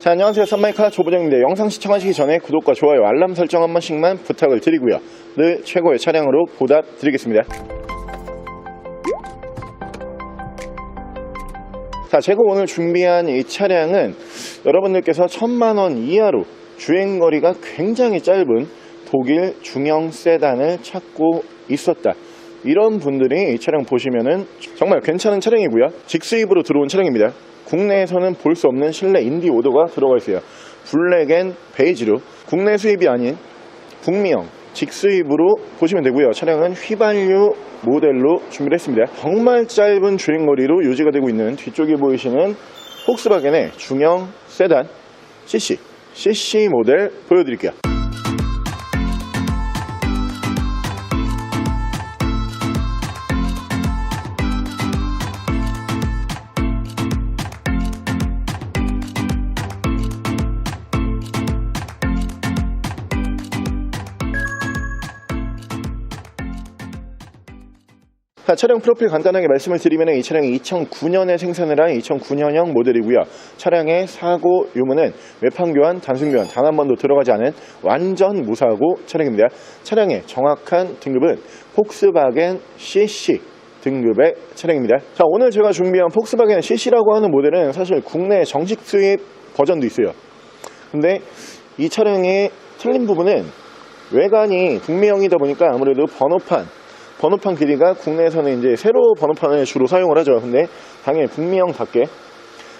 자, 안녕하세요. 썬마이카 조보정입니다. 영상 시청하시기 전에 구독과 좋아요, 알람 설정 한 번씩만 부탁을 드리고요. 늘 최고의 차량으로 보답 드리겠습니다. 자, 제가 오늘 준비한 이 차량은 여러분들께서 천만 원 이하로 주행거리가 굉장히 짧은 독일 중형 세단을 찾고 있었다. 이런 분들이 이 차량 보시면은 정말 괜찮은 차량이고요. 직수입으로 들어온 차량입니다. 국내에서는 볼 수 없는 실내 인디 오더가 들어가 있어요. 블랙 앤 베이지로 국내 수입이 아닌 북미형 직수입으로 보시면 되고요. 차량은 휘발유 모델로 준비를 했습니다. 정말 짧은 주행거리로 유지가 되고 있는 뒤쪽에 보이시는 폭스바겐의 중형 세단 CC CC 모델 보여드릴게요. 자, 차량 프로필 간단하게 말씀을 드리면 이 차량이 2009년에 생산을 한 2009년형 모델이고요. 차량의 사고 유무는 외판 교환, 단순 교환 단 한 번도 들어가지 않은 완전 무사고 차량입니다. 차량의 정확한 등급은 폭스바겐 CC 등급의 차량입니다. 자, 오늘 제가 준비한 폭스바겐 CC라고 하는 모델은 사실 국내 정식 수입 버전도 있어요. 근데 이 차량의 틀린 부분은 외관이 북미형이다 보니까 아무래도 번호판 번호판 길이가 국내에서는 이제 세로 번호판을 주로 사용을 하죠. 근데 당연히 북미형답게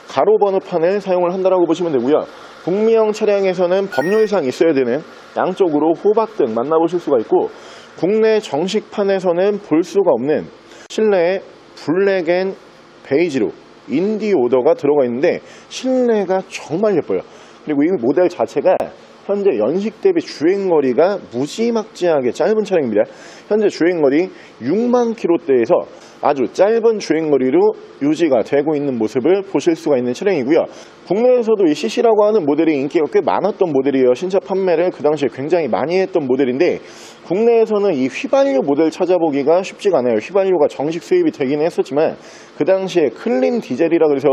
가로 번호판을 사용을 한다라고 보시면 되고요. 북미형 차량에서는 법률상 있어야 되는 양쪽으로 호박등 만나보실 수가 있고 국내 정식판에서는 볼 수가 없는 실내에 블랙 앤 베이지로 인디 오더가 들어가 있는데 실내가 정말 예뻐요. 그리고 이 모델 자체가 현재 연식 대비 주행거리가 무지막지하게 짧은 차량입니다. 현재 주행거리 6만 킬로대에서 아주 짧은 주행거리로 유지가 되고 있는 모습을 보실 수가 있는 차량이고요. 국내에서도 이 CC라고 하는 모델이 인기가 꽤 많았던 모델이에요. 신차 판매를 그 당시에 굉장히 많이 했던 모델인데 국내에서는 이 휘발유 모델 찾아보기가 쉽지가 않아요. 휘발유가 정식 수입이 되긴 했었지만 그 당시에 클린 디젤이라 그래서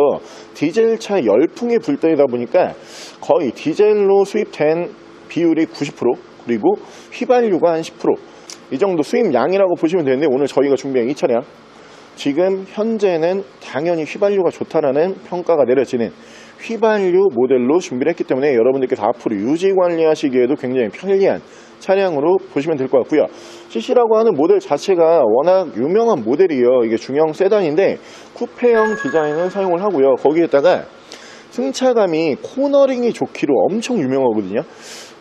디젤차 열풍이 불 때이다 보니까 거의 디젤로 수입된 비율이 90% 그리고 휘발유가 한 10%이 정도 수입량이라고 보시면 되는데 오늘 저희가 준비한 이 차량 지금 현재는 당연히 휘발유가 좋다라는 평가가 내려지는 휘발유 모델로 준비를 했기 때문에 여러분들께서 앞으로 유지 관리하시기에도 굉장히 편리한 차량으로 보시면 될 것 같고요. CC라고 하는 모델 자체가 워낙 유명한 모델이에요. 이게 중형 세단인데 쿠페형 디자인을 사용을 하고요. 거기에다가 승차감이 코너링이 좋기로 엄청 유명하거든요.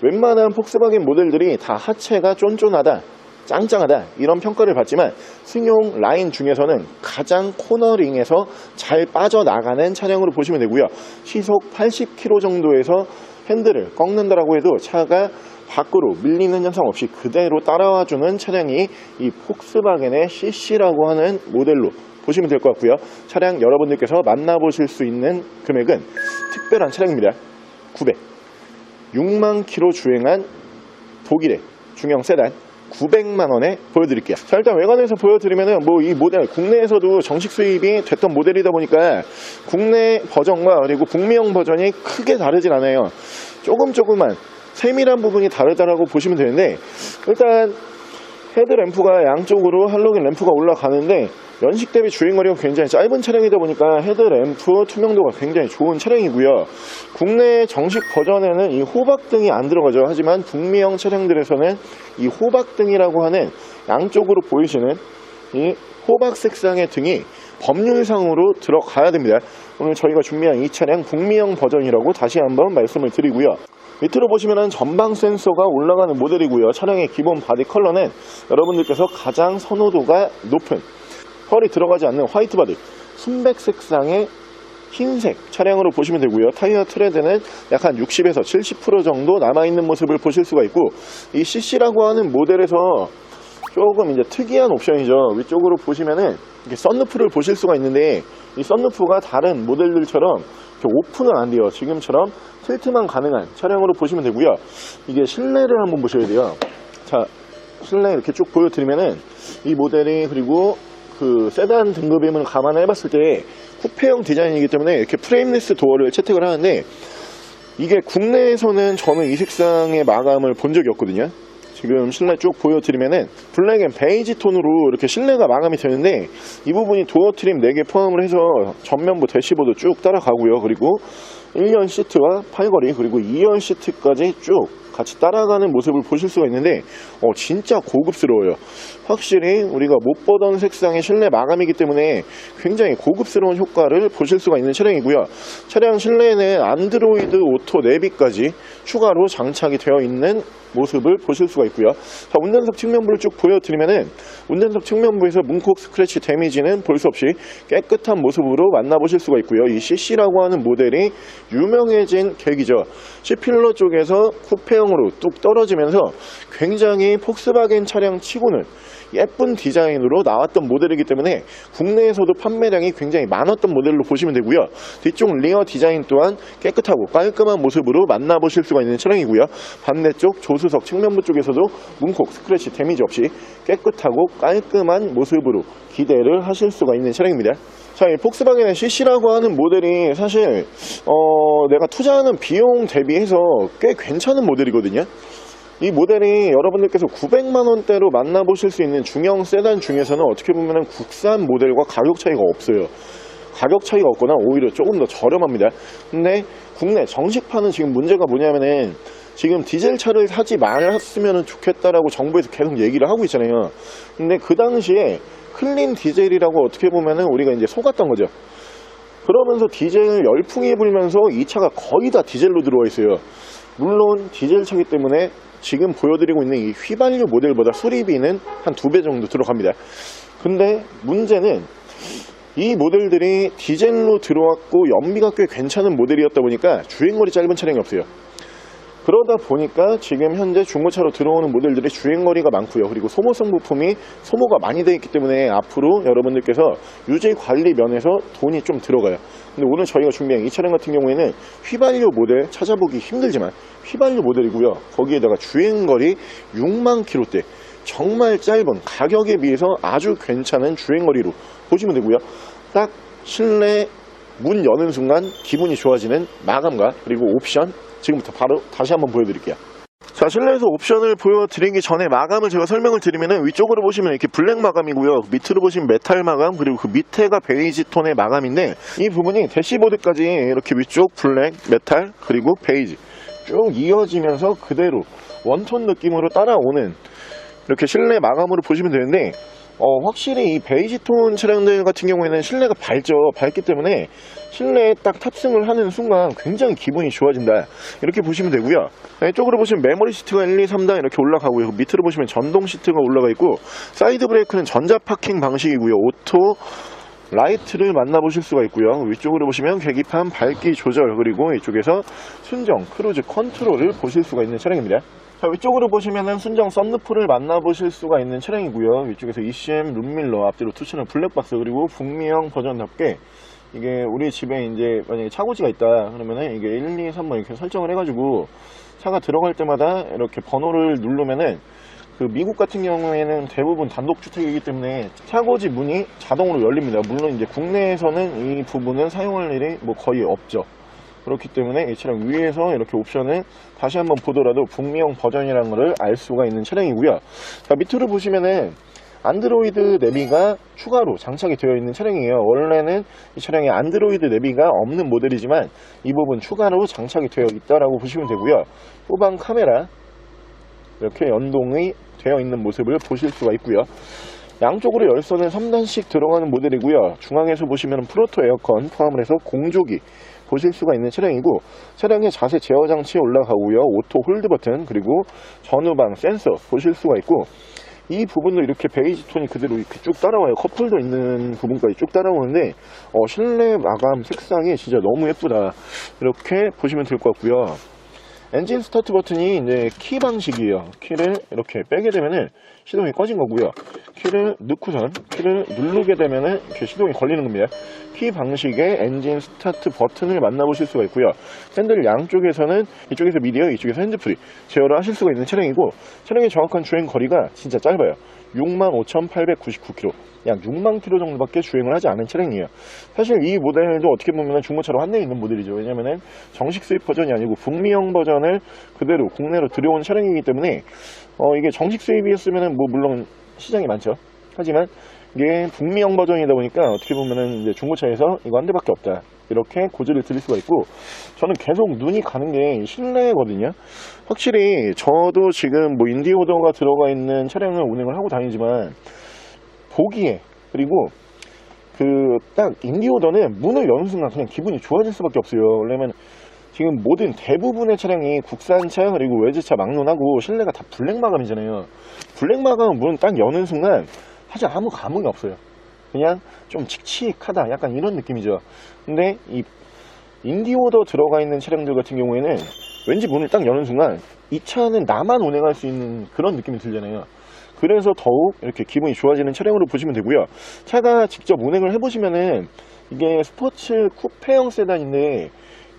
웬만한 폭스바겐 모델들이 다 하체가 쫀쫀하다. 짱짱하다 이런 평가를 받지만 승용 라인 중에서는 가장 코너링에서 잘 빠져나가는 차량으로 보시면 되고요. 시속 80km 정도에서 핸들을 꺾는다라고 해도 차가 밖으로 밀리는 현상 없이 그대로 따라와주는 차량이 이 폭스바겐의 CC라고 하는 모델로 보시면 될 것 같고요. 차량 여러분들께서 만나보실 수 있는 금액은 특별한 차량입니다. 900 6만 킬로 주행한 독일의 중형 세단 900만 원에 보여드릴게요. 자 일단 외관에서 보여드리면은 뭐 이 모델 국내에서도 정식 수입이 됐던 모델이다 보니까 국내 버전과 그리고 북미형 버전이 크게 다르진 않아요. 조금 조금만 세밀한 부분이 다르다라고 보시면 되는데 일단 헤드램프가 양쪽으로 할로겐 램프가 올라가는데 연식 대비 주행거리가 굉장히 짧은 차량이다 보니까 헤드램프 투명도가 굉장히 좋은 차량이고요. 국내 정식 버전에는 이 호박등이 안 들어가죠. 하지만 북미형 차량들에서는 이 호박등이라고 하는 양쪽으로 보이시는 이 호박 색상의 등이 법률상으로 들어가야 됩니다. 오늘 저희가 준비한 이 차량 북미형 버전이라고 다시 한번 말씀을 드리고요. 밑으로 보시면 전방 센서가 올라가는 모델이고요. 차량의 기본 바디 컬러는 여러분들께서 가장 선호도가 높은 펄이 들어가지 않는 화이트 바디 순백 색상의 흰색 차량으로 보시면 되고요. 타이어 트레드는 약 한 60에서 70% 정도 남아있는 모습을 보실 수가 있고 이 CC라고 하는 모델에서 조금 이제 특이한 옵션이죠. 위쪽으로 보시면은 이렇게 썬루프를 보실 수가 있는데 이 썬루프가 다른 모델들처럼 오픈은 안 돼요. 지금처럼 틸트만 가능한 차량으로 보시면 되고요. 이게 실내를 한번 보셔야 돼요. 자, 실내 이렇게 쭉 보여드리면은 이 모델이 그리고 그 세단 등급임을 감안해 봤을 때 쿠페형 디자인이기 때문에 이렇게 프레임리스 도어를 채택을 하는데 이게 국내에서는 저는 이 색상의 마감을 본 적이 없거든요. 지금 실내 쭉 보여드리면은 블랙 앤 베이지 톤으로 이렇게 실내가 마감이 되는데 이 부분이 도어 트림 4개 포함을 해서 전면부 대시보드 쭉 따라가고요. 그리고 1년 시트와 팔걸이 그리고 2연 시트까지 쭉 같이 따라가는 모습을 보실 수가 있는데 어, 진짜 고급스러워요. 확실히 우리가 못 보던 색상의 실내 마감이기 때문에 굉장히 고급스러운 효과를 보실 수가 있는 차량이고요. 차량 실내에는 안드로이드 오토 내비까지 추가로 장착이 되어 있는 모습을 보실 수가 있고요. 자, 운전석 측면부를 쭉 보여드리면은 운전석 측면부에서 문콕 스크래치 데미지는 볼 수 없이 깨끗한 모습으로 만나보실 수가 있고요. 이 CC라고 하는 모델이 유명해진 계기죠. C필러 쪽에서 쿠페형으로 뚝 떨어지면서 굉장히 폭스바겐 차량 치고는 예쁜 디자인으로 나왔던 모델이기 때문에 국내에서도 판매량이 굉장히 많았던 모델로 보시면 되고요. 뒤쪽 리어 디자인 또한 깨끗하고 깔끔한 모습으로 만나보실 수가 있는 차량이고요. 반대쪽 조수석 측면부 쪽에서도 문콕 스크래치 데미지 없이 깨끗하고 깔끔한 모습으로 기대를 하실 수가 있는 차량입니다. 자, 이 폭스바겐의 CC라고 하는 모델이 사실 어, 내가 투자하는 비용 대비해서 꽤 괜찮은 모델이거든요. 이 모델이 여러분들께서 900만 원대로 만나보실 수 있는 중형 세단 중에서는 어떻게 보면 국산 모델과 가격 차이가 없어요. 가격 차이가 없거나 오히려 조금 더 저렴합니다. 근데 국내 정식판은 지금 문제가 뭐냐면은 지금 디젤 차를 사지 말았으면 좋겠다라고 정부에서 계속 얘기를 하고 있잖아요. 근데 그 당시에 클린 디젤이라고 어떻게 보면은 우리가 이제 속았던 거죠. 그러면서 디젤 열풍이 불면서 이 차가 거의 다 디젤로 들어와 있어요. 물론 디젤 차기 때문에 지금 보여드리고 있는 이 휘발유 모델보다 수리비는 한 두 배 정도 들어갑니다. 근데 문제는 이 모델들이 디젤로 들어왔고 연비가 꽤 괜찮은 모델이었다 보니까 주행거리 짧은 차량이 없어요. 그러다 보니까 지금 현재 중고차로 들어오는 모델들이 주행거리가 많고요. 그리고 소모성 부품이 소모가 많이 되어 있기 때문에 앞으로 여러분들께서 유지 관리 면에서 돈이 좀 들어가요. 근데 오늘 저희가 준비한 이 차량 같은 경우에는 휘발유 모델 찾아보기 힘들지만 휘발유 모델이고요. 거기에다가 주행거리 6만 킬로대 정말 짧은 가격에 비해서 아주 괜찮은 주행거리로 보시면 되고요. 딱 실내 문 여는 순간 기분이 좋아지는 마감과 그리고 옵션 지금부터 바로 다시 한번 보여드릴게요. 자 실내에서 옵션을 보여드리기 전에 마감을 제가 설명을 드리면은 위쪽으로 보시면 이렇게 블랙 마감이고요 밑으로 보시면 메탈 마감 그리고 그 밑에가 베이지 톤의 마감인데 이 부분이 대시보드까지 이렇게 위쪽 블랙 메탈 그리고 베이지 쭉 이어지면서 그대로 원톤 느낌으로 따라오는 이렇게 실내 마감으로 보시면 되는데 어, 확실히 이 베이지 톤 차량들 같은 경우에는 실내가 밝죠. 밝기 때문에 실내에 딱 탑승을 하는 순간 굉장히 기분이 좋아진다. 이렇게 보시면 되고요. 이쪽으로 보시면 메모리 시트가 1, 2, 3단 이렇게 올라가고요. 밑으로 보시면 전동 시트가 올라가 있고 사이드 브레이크는 전자 파킹 방식이고요. 오토 라이트를 만나보실 수가 있고요. 위쪽으로 보시면 계기판 밝기 조절 그리고 이쪽에서 순정 크루즈 컨트롤을 보실 수가 있는 차량입니다. 자, 위쪽으로 보시면은 순정 썬루프를 만나보실 수가 있는 차량이고요. 위쪽에서 ECM 룸밀러, 앞뒤로 투치는 블랙박스, 그리고 북미형 버전답게 이게 우리 집에 이제 만약에 차고지가 있다 그러면은 이게 1, 2, 3번 이렇게 설정을 해가지고 차가 들어갈 때마다 이렇게 번호를 누르면은 그 미국 같은 경우에는 대부분 단독주택이기 때문에 차고지 문이 자동으로 열립니다. 물론 이제 국내에서는 이 부분은 사용할 일이 뭐 거의 없죠. 그렇기 때문에 이 차량 위에서 이렇게 옵션을 다시 한번 보더라도 북미형 버전이라는 것을 알 수가 있는 차량이고요. 자, 밑으로 보시면은 안드로이드 내비가 추가로 장착이 되어 있는 차량이에요. 원래는 이 차량에 안드로이드 내비가 없는 모델이지만 이 부분 추가로 장착이 되어 있다라고 보시면 되고요. 후방 카메라 이렇게 연동이 되어 있는 모습을 보실 수가 있고요. 양쪽으로 열선은 3단씩 들어가는 모델이고요. 중앙에서 보시면 프로토 에어컨 포함을 해서 공조기 보실 수가 있는 차량이고 차량의 자세 제어 장치 올라가고요. 오토 홀드 버튼 그리고 전후방 센서 보실 수가 있고 이 부분도 이렇게 베이지 톤이 그대로 이렇게 쭉 따라와요. 컵홀더 있는 부분까지 쭉 따라오는데 어, 실내 마감 색상이 진짜 너무 예쁘다. 이렇게 보시면 될 것 같고요. 엔진 스타트 버튼이 이제 키 방식이에요. 키를 이렇게 빼게 되면은 시동이 꺼진 거고요. 키를 넣고선 키를 누르게 되면은 이렇게 시동이 걸리는 겁니다. 키 방식의 엔진 스타트 버튼을 만나보실 수가 있고요. 핸들 양쪽에서는 이쪽에서 미디어, 이쪽에서 핸드프리 제어를 하실 수가 있는 차량이고 차량의 정확한 주행 거리가 진짜 짧아요. 65,899km. 약 6만 킬로 정도밖에 주행을 하지 않은 차량이에요. 사실 이 모델도 어떻게 보면 중고차로 환내에 있는 모델이죠. 왜냐면은 정식 수입 버전이 아니고 북미형 버전을 그대로 국내로 들여온 차량이기 때문에 어, 이게 정식 수입이었으면은 뭐 물론 시장이 많죠. 하지만 이게 북미형 버전이다 보니까 어떻게 보면은 이제 중고차에서 이거 한 대밖에 없다. 이렇게 고지를 드릴 수가 있고 저는 계속 눈이 가는 게 실내거든요. 확실히 저도 지금 뭐 인디오더가 들어가 있는 차량을 운행을 하고 다니지만 보기에 그리고 그 딱 인디오더는 문을 여는 순간 그냥 기분이 좋아질 수밖에 없어요. 왜냐면 지금 모든 대부분의 차량이 국산차 그리고 외제차 막론하고 실내가 다 블랙 마감이잖아요. 블랙 마감 문을 딱 여는 순간 사실 아무 감흥이 없어요. 그냥 좀 칙칙하다 약간 이런 느낌이죠. 근데 이 인디오더 들어가 있는 차량들 같은 경우에는 왠지 문을 딱 여는 순간 이 차는 나만 운행할 수 있는 그런 느낌이 들잖아요. 그래서 더욱 이렇게 기분이 좋아지는 차량으로 보시면 되고요. 차가 직접 운행을 해보시면은 이게 스포츠 쿠페형 세단인데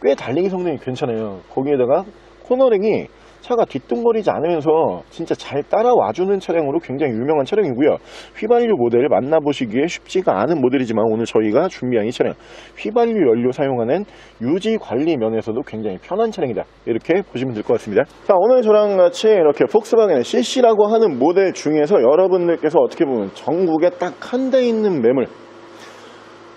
꽤 달리기 성능이 괜찮아요. 거기에다가 코너링이 차가 뒤뚱거리지 않으면서 진짜 잘 따라와주는 차량으로 굉장히 유명한 차량이고요. 휘발유 모델을 만나보시기에 쉽지가 않은 모델이지만 오늘 저희가 준비한 이 차량 휘발유 연료 사용하는 유지 관리 면에서도 굉장히 편한 차량이다. 이렇게 보시면 될 것 같습니다. 자, 오늘 저랑 같이 이렇게 폭스바겐의 CC라고 하는 모델 중에서 여러분들께서 어떻게 보면 전국에 딱 한 대 있는 매물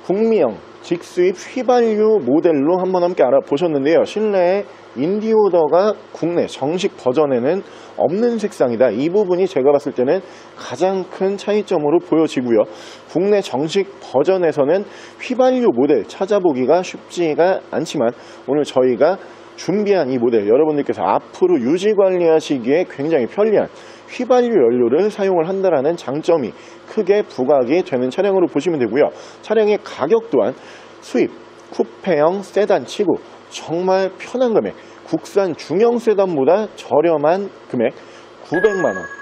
북미형 직수입 휘발유 모델로 한번 함께 알아보셨는데요. 실내에 인디오더가 국내 정식 버전에는 없는 색상이다. 이 부분이 제가 봤을 때는 가장 큰 차이점으로 보여지고요. 국내 정식 버전에서는 휘발유 모델 찾아보기가 쉽지가 않지만 오늘 저희가 준비한 이 모델 여러분들께서 앞으로 유지 관리하시기에 굉장히 편리한 휘발유 연료를 사용을 한다라는 장점이 크게 부각이 되는 차량으로 보시면 되고요. 차량의 가격 또한 수입 쿠페형 세단 치고 정말 편한 금액 국산 중형 세단보다 저렴한 금액 900만 원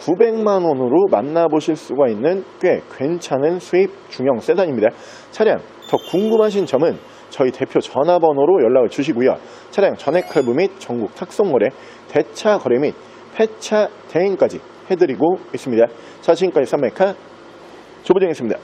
900만 원으로 만나보실 수가 있는 꽤 괜찮은 수입 중형 세단입니다. 차량 더 궁금하신 점은 저희 대표 전화번호로 연락을 주시고요. 차량 전액 할부 및 전국 탁송 거래, 대차 거래 및 폐차 대행까지 해드리고 있습니다. 자, 지금까지 삼메카 조보정이었습니다.